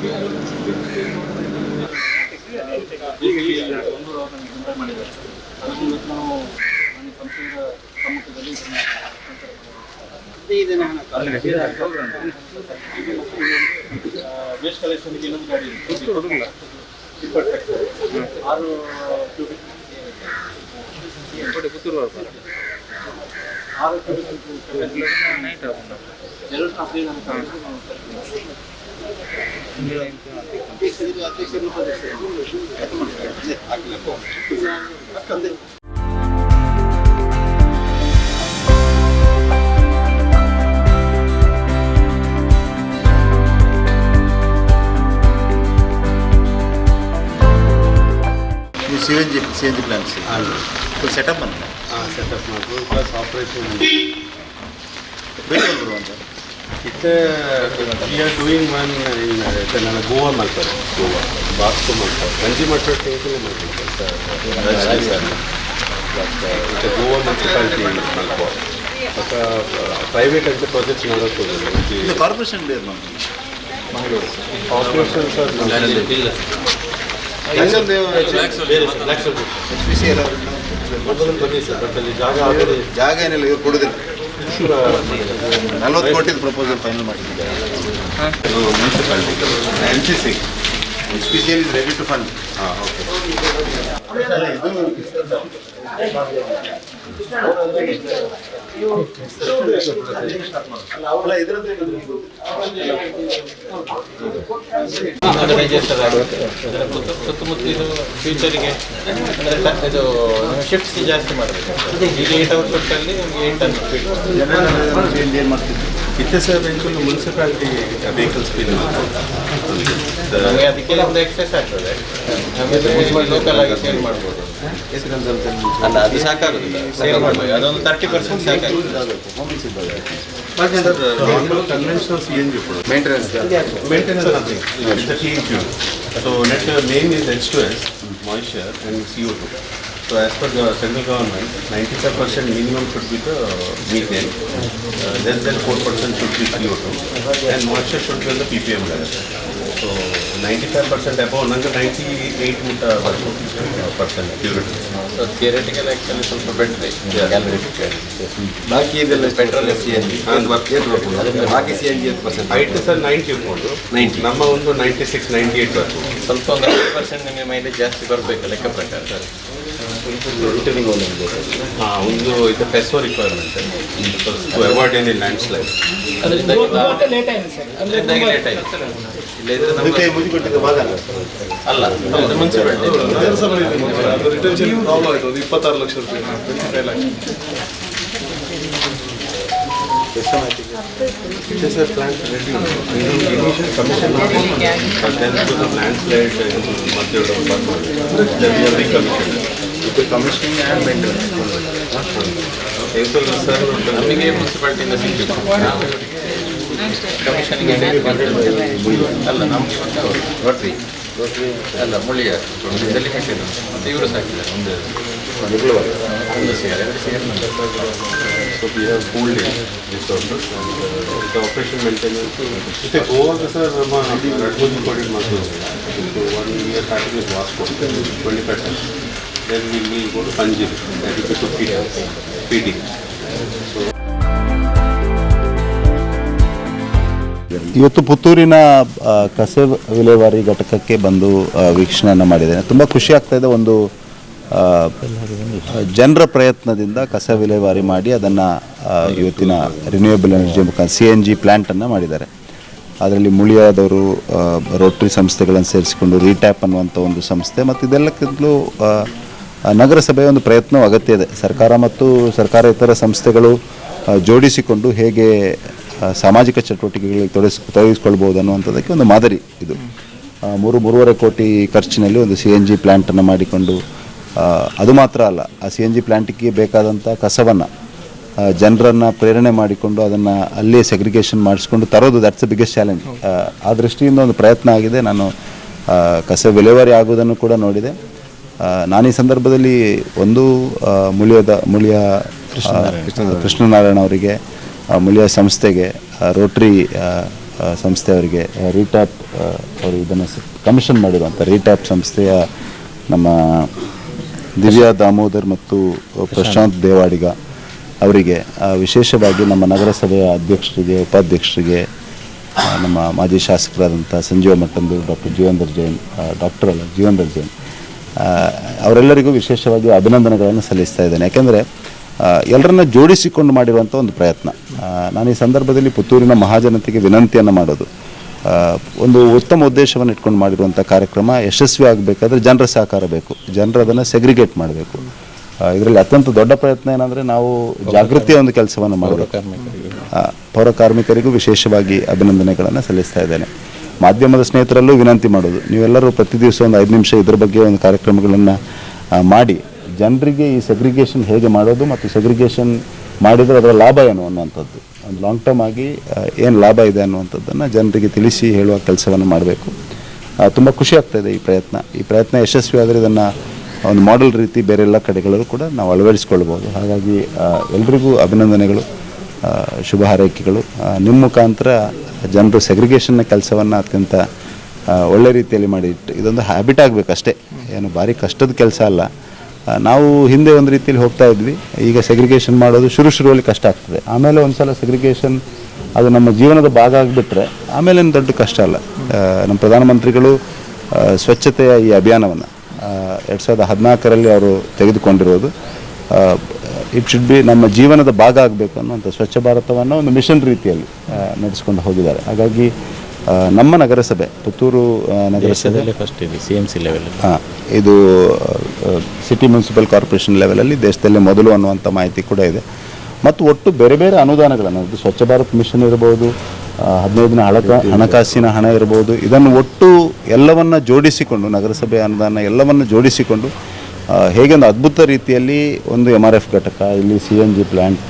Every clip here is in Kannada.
ಈಗ ಮಾಡಿದ್ದಾರೆ ಅದನ್ನು ಇವತ್ತು ನಾವು ಮನೆ ಸಂಸ್ಥೆಯ ಸಮ್ಮುಖದಲ್ಲಿ ವೇಸ್ಟ್ ಕಲೆಕ್ಷನ್ಗೆ ಇನ್ನೊಂದು ಗಾಡಿ ಇದೆ ಇಪ್ಪತ್ತು ಆರು ಕೂತೂರು ಆರು ಕ್ಯೂಬಿಕ್ ಎರಡು ಅಪ್ಡೇಟ್ ಅಂತ ಅಧ್ಯಕ್ಷರು ಉಪಾಧ್ಯಕ್ಷರು ನೀವು C N G C setup ಮಾಡಿದ್ರು ಪ್ಲಸ್ ಆಪ್ರೇಷನ್ ಇತ್ತೆ we are doing one in ನನ್ನ ಗೋವಾ ಮಾಡ್ತಾರೆ. ಗೋವಾ. ಬಾಸ್ಕೋ ಮಾಡ್ತಾರೆ. ಗಂಜಿ ಮಠ ಟೇಕಲ್ಲಿ ಮಾಡ್ತಾರೆ. ಸರ್ ಮತ್ತು ಗೋವಾ ಮುನ್ಸಿಪಾಲಿಟಿ ಮಾಡ್ಕೋ ಮತ್ತು ಪ್ರೈವೇಟ್ ಅಂತ ಪ್ರಾಜೆಕ್ಟ್ಸ್ ಮಾಡೋಕ್ಕೆ ಕಾರ್ಪೊರೇಷನ್ ಬೇರೆ Mangaluru. Operation sir H P C ಎಲ್ಲ ಜಾಗ ಏನಿಲ್ಲ ಇವ್ರು ಕೊಡುದಿಲ್ಲ. ನಲ್ವತ್ತು ಕೋಟಿ ಪ್ರಪೋಸಲ್ ಫೈನಲ್ ಮಾಡಿದ್ದಾರೆ. Municipality N C C. S P C L is ready to fund ಹಾಂ ಓಕೆ ಅಲ್ಲ ಇದರದ್ದು ರಿಜಿಸ್ಟರ್ ಆಗುತ್ತೆ ಅದರ ಸುತ್ತ- ಸುತ್ತಮುತ್ತಲಿನ ಫ್ಯೂಚರಿಗೆ ಅಂದರೆ ಇದು ಶಿಫ್ಟ್ಸ್ ಜಾಸ್ತಿ ಮಾಡಬೇಕು ಈಗ ಏಟ್ ಅವರ್ ಶಿಫ್ಟಲ್ಲಿ ನಿಮಗೆ ಏಟ್ ಫೀಟ್ ಚೇಂಜ್ ಏನು ಮಾಡ್ತಿದ್ರು ಇತ್ತೆ sir vehicle municipality vehicles feel ನಮಗೆ ಅದಕ್ಕೆ ಒಂದು ಎಕ್ಸೆಸ್ ಆಗ್ತದೆ ಲೋಕಲ್ ಆಗಿ ಚೇಂಜ್ ಮಾಡ್ಬೋದು ಅಲ್ಲ ಅದು ಸಾಕಾಗೋದಿಲ್ಲ ಸೇಲ್ ಮಾಡ್ಬೋದು ಅದೊಂದು ತರ್ಟಿ ಪರ್ಸೆಂಟ್ ಸಾಕಾಗುತ್ತೆ normal conventional C N G ಕೊಡೋದು maintenance maintenance or nothing. It's a TEQ. So net uh, main is H2S, moisture and CO2. So as per the central government, 95% minimum should be the methane, uh, less than 4% should be CO2, and moisture should be on the ppm level. So 95% above, ನಂಗೆ 98 ಮುಟ್ಟ ಪರ್ಸೆಂಟ್ ಪ್ಯೂರಿಟಿ ಥಿಯರಿಟಿಕಲ್ ಆ್ಯಕ್ಚುಲಿ ಸ್ವಲ್ಪ ಬೆಟ್ರಿ ಬಾಕಿ ಇದೆಲ್ಲ ಪೆಟ್ರೋಲ್ ಸಿ ಎನ್ ಜಿ ಬಾಕಿ ಸಿ ಎನ್ ಜಿ ಎಷ್ಟು ಪರ್ಸೆಂಟ್ ಹೈಟ್ ಸರ್ ನೈಂಟಿ ಇರ್ಬೋದು. ನಮ್ಮ ಒಂದು ನೈಂಟಿ ಸಿಕ್ಸ್ ನೈಂಟಿ ಏಯ್ಟ್ ಬರ್ತದೆ ಸ್ವಲ್ಪ ಒಂದು ಹತ್ತು ಪರ್ಸೆಂಟ್ ನಿಮಗೆ ಮೈಲೇಜ್ ಜಾಸ್ತಿ ಬರಬೇಕು ಲೆಕ್ಕ ಪ್ರಕಾರ ಸರ್. ಹಾಂ ಒಂದು ಇದು ಫೆಸೋ requirement to avoid any landslide late ಭಾಗ ಅಲ್ಲ ಮುನ್ಸಿಪಾಲಿಟಿ ಒಂದು ಇಪ್ಪತ್ತಾರು ಲಕ್ಷ ರೂಪಾಯಿ. ಟ್ವೆಂಟಿ ಇದು ತಮಸ್ಕಿನ್ ಆನ್ ಮೈಂಟೆನನ್ಸ್ ಸರ್ ನಮಗೆ ಮುನ್ಸಿಪಲ್ಟಿ ನ ಅಲ್ಲ ನಮ್ಮ ಕಮಿಷನಿಂಗ್ ಏರಿಯಾ ಪಾರ್ಟ್ ಇಟ್ ಇಲ್ಲ ನಾನು ವರ್ಟಿ ದೋಸ್ಲಿ ಅಲ್ಲ ಮುಳಿಯ ಎಲಿಮಿನೇಷನ್ ಮತ್ತೆ ಇವರು ಸಾಹಿದಾ ಒಂದು ಫಂಡ್ರೇಸಿಂಗ್ ಅಂದ್ರೆ share ನಡಿಸೋದು so we have pulled is started and sir ಮಾ ನಡೀ ಗ್ರ್ಯಾಟಿಟ್ಯೂಡ್ ವಾಸ್ ಕೋಟಿ 25% percent then go to Panjir, that is to feed us, feeding. ಇವತ್ತು ಪುತ್ತೂರಿನ ಕಸೆ ವಿಲೇವಾರಿ ಘಟಕಕ್ಕೆ ಬಂದು ವೀಕ್ಷಣೆಯನ್ನು ಮಾಡಿದ್ದೇನೆ. ತುಂಬ ಖುಷಿ ಆಗ್ತಾ ಇದೆ. ಒಂದು ಜನರ ಪ್ರಯತ್ನದಿಂದ ಕಸ ವಿಲೇವಾರಿ ಮಾಡಿ ಅದನ್ನು ಇವತ್ತಿನ ರಿನ್ಯೂಯಬಲ್ ಎನರ್ಜಿ ಮುಖಾಂತರ ಸಿ ಎನ್ ಜಿ ಪ್ಲ್ಯಾಂಟನ್ನು ಮಾಡಿದ್ದಾರೆ. ಅದರಲ್ಲಿ ಮುಳಿಯಾದವರು ರೋಟ್ರಿ ಸಂಸ್ಥೆಗಳನ್ನು ಸೇರಿಸಿಕೊಂಡು ರೀಟ್ಯಾಪ್ ಅನ್ನುವಂಥ ಒಂದು ಸಂಸ್ಥೆ ಮತ್ತು ಇದೆಲ್ಲಕ್ಕಿಂತಲೂ ನಗರಸಭೆಯ ಒಂದು ಪ್ರಯತ್ನವೂ ಅಗತ್ಯ ಇದೆ. ಸರ್ಕಾರ ಮತ್ತು ಸರ್ಕಾರೇತರ ಸಂಸ್ಥೆಗಳು ಜೋಡಿಸಿಕೊಂಡು ಹೇಗೆ ಸಾಮಾಜಿಕ ಚಟುವಟಿಕೆಗಳಿಗೆ ತೊಡಗಿಸ್ ತೊಡಗಿಸ್ಕೊಳ್ಬೋದು ಅನ್ನುವಂಥದ್ದಕ್ಕೆ ಒಂದು ಮಾದರಿ ಇದು. ಮೂರು, ಮೂರುವರೆ ಕೋಟಿ ಖರ್ಚಿನಲ್ಲಿ ಒಂದು ಸಿ ಎನ್ ಜಿ ಪ್ಲ್ಯಾಂಟನ್ನು ಮಾಡಿಕೊಂಡು ಅದು ಮಾತ್ರ ಅಲ್ಲ, ಆ ಸಿ ಎನ್ ಜಿ ಪ್ಲ್ಯಾಂಟಿಗೆ ಬೇಕಾದಂಥ ಕಸವನ್ನು ಜನರನ್ನು ಪ್ರೇರಣೆ ಮಾಡಿಕೊಂಡು ಅದನ್ನು ಅಲ್ಲೇ ಸೆಗ್ರಿಗೇಷನ್ ಮಾಡಿಸ್ಕೊಂಡು ತರೋದು ದಟ್ಸ್ ಅ ಬಿಗ್ಗೆಸ್ಟ್ ಚಾಲೆಂಜ್ ಆ ದೃಷ್ಟಿಯಿಂದ ಒಂದು ಪ್ರಯತ್ನ ಆಗಿದೆ. ನಾನು ಕಸ ವಿಲೇವಾರಿ ಆಗುವುದನ್ನು ಕೂಡ ನೋಡಿದೆ. ನಾನು ಈ ಸಂದರ್ಭದಲ್ಲಿ ಒಂದು ಮುಳಿಯದ ಮುಳಿಯ ಕೃಷ್ಣನಾರಾಯಣ. ಅವರಿಗೆ ಮುಳಿಯ ಸಂಸ್ಥೆಗೆ ರೋಟ್ರಿ ಸಂಸ್ಥೆಯವರಿಗೆ ರೀಟ್ಯಾಪ್ ಅವರು ಇದನ್ನು ಕಮಿಷನ್ ಮಾಡಿರುವಂಥ ರೀಟ್ಯಾಪ್ ಸಂಸ್ಥೆಯ ನಮ್ಮ ದಿವ್ಯಾ ದಾಮೋದರ್ ಮತ್ತು ಪ್ರಶಾಂತ್ ದೇವಾಡಿಗ ಅವರಿಗೆ ವಿಶೇಷವಾಗಿ ನಮ್ಮ ನಗರಸಭೆಯ ಅಧ್ಯಕ್ಷರಿಗೆ ಉಪಾಧ್ಯಕ್ಷರಿಗೆ ನಮ್ಮ ಮಾಜಿ ಶಾಸಕರಾದಂಥ ಸಂಜೀವ ಮಟ್ಟಂದು ಡಾಕ್ಟರ್ ಜೀವಂದರ್ ಜೈನ್ ಡಾಕ್ಟರ್ ಅಲ್ಲ ಜೀವಂದರ್ ಜೈನ್ ಅವರೆಲ್ಲರಿಗೂ ವಿಶೇಷವಾಗಿ ಅಭಿನಂದನೆಗಳನ್ನು ಸಲ್ಲಿಸ್ತಾ ಇದ್ದೇನೆ. ಯಾಕೆಂದರೆ ಎಲ್ಲರನ್ನ ಜೋಡಿಸಿಕೊಂಡು ಮಾಡಿರುವಂಥ ಒಂದು ಪ್ರಯತ್ನ. ನಾನು ಈ ಸಂದರ್ಭದಲ್ಲಿ ಪುತ್ತೂರಿನ ಮಹಾಜನತೆಗೆ ವಿನಂತಿಯನ್ನು ಮಾಡೋದು. ಒಂದು ಉತ್ತಮ ಉದ್ದೇಶವನ್ನು ಇಟ್ಕೊಂಡು ಮಾಡಿರುವಂಥ ಕಾರ್ಯಕ್ರಮ ಯಶಸ್ವಿ ಆಗಬೇಕಾದ್ರೆ ಜನರ ಸಹಕಾರ ಬೇಕು. ಜನರು ಅದನ್ನು ಸೆಗ್ರಿಗೇಟ್ ಮಾಡಬೇಕು. ಇದರಲ್ಲಿ ಅತ್ಯಂತ ದೊಡ್ಡ ಪ್ರಯತ್ನ ಏನಂದರೆ ನಾವು ಜಾಗೃತಿಯ ಒಂದು ಕೆಲಸವನ್ನು ಮಾಡಬೇಕು ಪೌರ ಕಾರ್ಮಿಕರಿಗೂ ವಿಶೇಷವಾಗಿ ಅಭಿನಂದನೆಗಳನ್ನು ಸಲ್ಲಿಸ್ತಾ ಇದ್ದೇನೆ. ಮಾಧ್ಯಮದ ಸ್ನೇಹಿತರಲ್ಲೂ ವಿನಂತಿ ಮಾಡೋದು. ನೀವೆಲ್ಲರೂ ಪ್ರತಿ ದಿವಸ ಒಂದು ಐದು ನಿಮಿಷ ಇದ್ರ ಬಗ್ಗೆ ಒಂದು ಕಾರ್ಯಕ್ರಮಗಳನ್ನು ಮಾಡಿ. ಜನರಿಗೆ ಈ ಸೆಗ್ರಿಗೇಷನ್ ಹೇಗೆ ಮಾಡೋದು ಮತ್ತು ಸೆಗ್ರಿಗೇಷನ್ ಮಾಡಿದರೆ ಅದರ ಲಾಭ ಏನು ಅನ್ನುವಂಥದ್ದು. ಒಂದು ಲಾಂಗ್ ಟರ್ಮ್ ಆಗಿ ಏನು ಲಾಭ ಇದೆ ಅನ್ನುವಂಥದ್ದನ್ನು ಜನರಿಗೆ ತಿಳಿಸಿ ಹೇಳುವ ಕೆಲಸವನ್ನು ಮಾಡಬೇಕು. ತುಂಬ ಖುಷಿ ಆಗ್ತಾಯಿದೆ ಈ ಪ್ರಯತ್ನ. ಈ ಪ್ರಯತ್ನ ಯಶಸ್ವಿ ಆದರೆ ಇದನ್ನು ಒಂದು ಮಾಡೆಲ್ ರೀತಿ ಬೇರೆ ಎಲ್ಲ ಕಡೆಗಳಲ್ಲೂ ಕೂಡ ನಾವು ಅಳವಡಿಸ್ಕೊಳ್ಬೋದು ಹಾಗಾಗಿ ಎಲ್ರಿಗೂ ಅಭಿನಂದನೆಗಳು ಶುಭ ಹಾರೈಕೆಗಳು. ನಿಮ್ಮ ಮುಖಾಂತರ ಜನರು ಸೆಗ್ರಿಗೇಷನ್ನ ಕೆಲಸವನ್ನು ಅತ್ಯಂತ ಒಳ್ಳೆ ರೀತಿಯಲ್ಲಿ ಮಾಡಿಟ್ಟು ಇದೊಂದು ಹ್ಯಾಬಿಟ್ ಆಗಬೇಕಷ್ಟೇ. ಏನು ಭಾರಿ ಕಷ್ಟದ ಕೆಲಸ ಅಲ್ಲ. ನಾವು ಹಿಂದೆ ಒಂದು ರೀತಿಯಲ್ಲಿ ಹೋಗ್ತಾ ಇದ್ವಿ. ಈಗ ಸೆಗ್ರಿಗೇಷನ್ ಮಾಡೋದು ಶುರು ಶುರುವಲ್ಲಿ ಕಷ್ಟ ಆಗ್ತದೆ. ಆಮೇಲೆ ಒಂದು ಸಲ ಸೆಗ್ರಿಗೇಷನ್ ಅದು ನಮ್ಮ ಜೀವನದ ಭಾಗ ಆಗಿಬಿಟ್ರೆ ಆಮೇಲೆ ಏನು ದೊಡ್ಡ ಕಷ್ಟ ಅಲ್ಲ. ನಮ್ಮ ಪ್ರಧಾನಮಂತ್ರಿಗಳು ಸ್ವಚ್ಛತೆಯ ಈ ಅಭಿಯಾನವನ್ನು ಎರಡು ಸಾವಿರದ ಹದಿನಾಲ್ಕರಲ್ಲಿ ಅವರು ತೆಗೆದುಕೊಂಡಿರೋದು. ಇಟ್ ಶುಡ್ ಬಿ ನಮ್ಮ ಜೀವನದ ಭಾಗ ಆಗಬೇಕು ಅನ್ನುವಂಥ ಸ್ವಚ್ಛ ಭಾರತವನ್ನು ಒಂದು ಮಿಷನ್ ರೀತಿಯಲ್ಲಿ ನಡೆಸ್ಕೊಂಡು ಹೋಗಿದ್ದಾರೆ. ಹಾಗಾಗಿ ನಮ್ಮ ನಗರಸಭೆ ಪುತ್ತೂರು ನಗರಸಭೆ ಫಸ್ಟ್ ಇದೆ ಸಿ ಎಂ ಸಿ ಲೆವೆಲ್ ಹಾಂ ಇದು ಸಿಟಿ ಮುನ್ಸಿಪಲ್ ಕಾರ್ಪೊರೇಷನ್ ಲೆವೆಲಲ್ಲಿ ದೇಶದಲ್ಲೇ ಮೊದಲು ಅನ್ನುವಂಥ ಮಾಹಿತಿ ಕೂಡ ಇದೆ. ಮತ್ತು ಒಟ್ಟು ಬೇರೆ ಬೇರೆ ಅನುದಾನಗಳನ್ನು ಅದು ಸ್ವಚ್ಛ ಭಾರತ್ ಮಿಷನ್ ಇರ್ಬೋದು ಹದಿನೈದು ದಿನ ಹಳಕ ಹಣಕಾಸಿನ ಹಣ ಇರ್ಬೋದು ಇದನ್ನು ಒಟ್ಟು ಎಲ್ಲವನ್ನು ಜೋಡಿಸಿಕೊಂಡು ನಗರಸಭೆ ಅನುದಾನ ಎಲ್ಲವನ್ನು ಜೋಡಿಸಿಕೊಂಡು ಹೇಗೆ ಅದ್ಭುತ ರೀತಿಯಲ್ಲಿ ಒಂದು ಎಂ ಆರ್ ಎಫ್ ಘಟಕ, ಇಲ್ಲಿ ಸಿ ಎನ್ ಜಿ ಪ್ಲ್ಯಾಂಟ್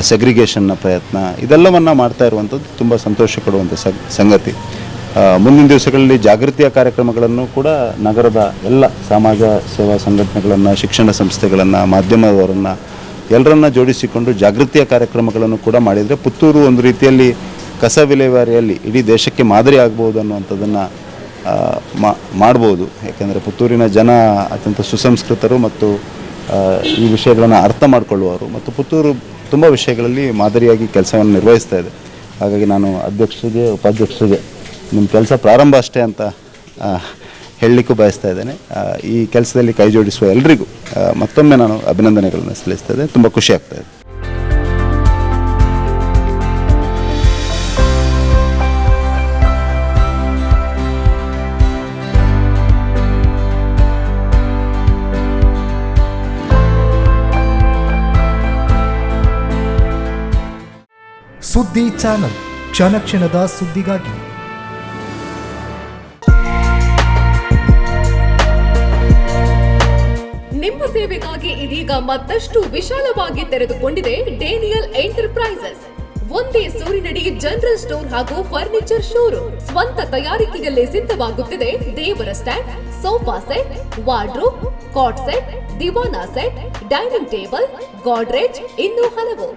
ಸೆಗ್ರಿಗೇಷನ್ನ ಪ್ರಯತ್ನ, ಇದೆಲ್ಲವನ್ನು ಮಾಡ್ತಾ ಇರುವಂಥದ್ದು ತುಂಬ ಸಂತೋಷ ಕೊಡುವಂಥ ಸಗ್- ಸಂಗತಿ. ಮುಂದಿನ ದಿವಸಗಳಲ್ಲಿ ಜಾಗೃತಿಯ ಕಾರ್ಯಕ್ರಮಗಳನ್ನು ಕೂಡ ನಗರದ ಎಲ್ಲ ಸಮಾಜ ಸೇವಾ ಸಂಘಟನೆಗಳನ್ನು, ಶಿಕ್ಷಣ ಸಂಸ್ಥೆಗಳನ್ನು, ಮಾಧ್ಯಮದವರನ್ನು ಎಲ್ಲರನ್ನ ಜೋಡಿಸಿಕೊಂಡು ಜಾಗೃತಿಯ ಕಾರ್ಯಕ್ರಮಗಳನ್ನು ಕೂಡ ಮಾಡಿದರೆ ಪುತ್ತೂರು ಒಂದು ರೀತಿಯಲ್ಲಿ ಕಸ ವಿಲೇವಾರಿಯಲ್ಲಿ ಇಡೀ ದೇಶಕ್ಕೆ ಮಾದರಿ ಆಗ್ಬೋದು ಅನ್ನುವಂಥದ್ದನ್ನು ಮಾಡ್ಬೋದು. ಯಾಕೆಂದರೆ ಪುತ್ತೂರಿನ ಜನ ಅತ್ಯಂತ ಸುಸಂಸ್ಕೃತರು ಮತ್ತು ಈ ವಿಷಯಗಳನ್ನು ಅರ್ಥ ಮಾಡಿಕೊಳ್ಳುವರು ಮತ್ತು ಪುತ್ತೂರು ತುಂಬ ವಿಷಯಗಳಲ್ಲಿ ಮಾದರಿಯಾಗಿ ಕೆಲಸವನ್ನು ನಿರ್ವಹಿಸ್ತಾ ಇದೆ. ಹಾಗಾಗಿ ನಾನು ಅಧ್ಯಕ್ಷರಿಗೆ, ಉಪಾಧ್ಯಕ್ಷರಿಗೆ ನಿಮ್ಮ ಕೆಲಸ ಪ್ರಾರಂಭ ಅಷ್ಟೇ ಅಂತ ಹೇಳಲಿಕ್ಕೂ ಬಯಸ್ತಾ ಇದ್ದೇನೆ. ಈ ಕೆಲಸದಲ್ಲಿ ಕೈ ಜೋಡಿಸುವ ಎಲ್ರಿಗೂ ಮತ್ತೊಮ್ಮೆ ನಾನು ಅಭಿನಂದನೆಗಳನ್ನು ಸಲ್ಲಿಸ್ತಾ ಇದ್ದೇನೆ. ತುಂಬ ಖುಷಿ ಇದೆ. ಸುದ್ದಿ ಚಾನಲ್. ಕ್ಷಣ ಕ್ಷಣದ ಸುದ್ದಿಗಾಗಿ. ನಿಮ್ಮ ಸೇವೆಗಾಗಿ ಇದೀಗ ಮತ್ತಷ್ಟು ವಿಶಾಲವಾಗಿ ತೆರೆದುಕೊಂಡಿದೆ ಡೇನಿಯಲ್ ಎಂಟರ್ಪ್ರೈಸಸ್ ಒಂದೇ ಸೂರಿನಡಿ ಜನರಲ್ ಸ್ಟೋರ್ ಹಾಗೂ ಫರ್ನಿಚರ್ ಶೋರೂಮ್ ಸ್ವಂತ ತಯಾರಿಕೆಯಲ್ಲೇ ಸಿದ್ಧವಾಗುತ್ತಿದೆ ದೇವರ stand, sofa set, wardrobe, cot set, divan set, dining table, Godrej ಇನ್ನೂ ಹಲವು.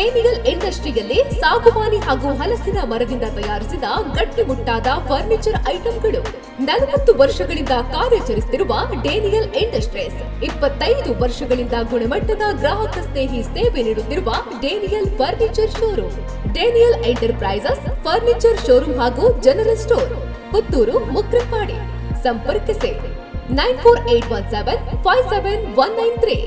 ಡೇನಿಯಲ್ ಇಂಡಸ್ಟ್ರಿಯಲ್ಲಿ ಸಾಗುವಾನಿ ಹಾಗೂ ಹಲಸಿನ ಮರದಿಂದ ತಯಾರಿಸಿದ ಗಟ್ಟಿಮುಟ್ಟಾದ ಫರ್ನಿಚರ್ ಐಟಂಗಳು. ನಲವತ್ತು ವರ್ಷಗಳಿಂದ ಕಾರ್ಯಾಚರಿಸುತ್ತಿರುವ ಡೇನಿಯಲ್ ಇಂಡಸ್ಟ್ರೀಸ್. ಇಪ್ಪತ್ತೈದು ವರ್ಷಗಳಿಂದ ಗುಣಮಟ್ಟದ ಗ್ರಾಹಕ ಸ್ನೇಹಿ ಸೇವೆ ನೀಡುತ್ತಿರುವ Daniel furniture showroom. Daniel enterprises furniture showroom ಹಾಗೂ ಜನರಲ್ ಸ್ಟೋರ್. ಪುತ್ತೂರು ಮುಕ್ರಪಾಡಿ ಸಂಪರ್ಕಿಸಿ. Nine four eight one seven five seven one nine three.